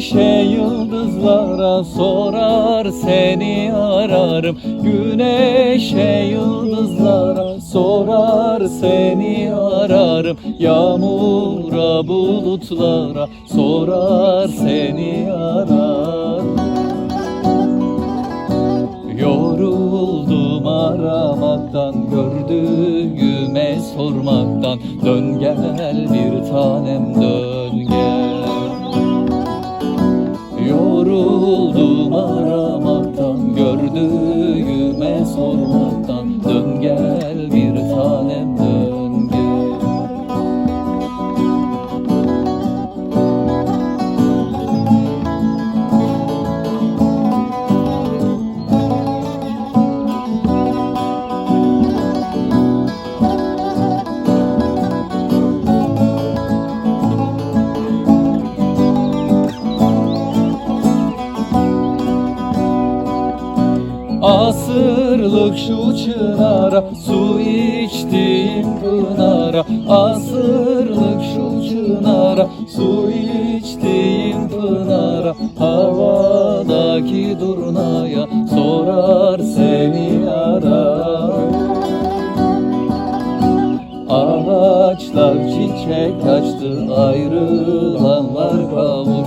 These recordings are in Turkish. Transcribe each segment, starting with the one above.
Güneşe yıldızlara sorar seni ararım. Güneşe yıldızlara sorar seni ararım. Yağmura bulutlara sorar seni ararım. Yoruldum aramaktan Gördüğüme sormaktan. Dön gel bir tanem dön gel Yoruldum aramaktan Gördüğüme sormaktan Asırlık şu çınara Su içtiğim pınara. Asırlık şu çınara Su içtiğim pınara. Havadaki durnaya Sorar seni arar Ağaçlar çiçek açtı Ayrılanlar kavuştu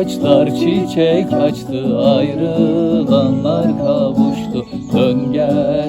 Ağaçlar çiçek açtı Ayrılanlar kavuştu. Dön gel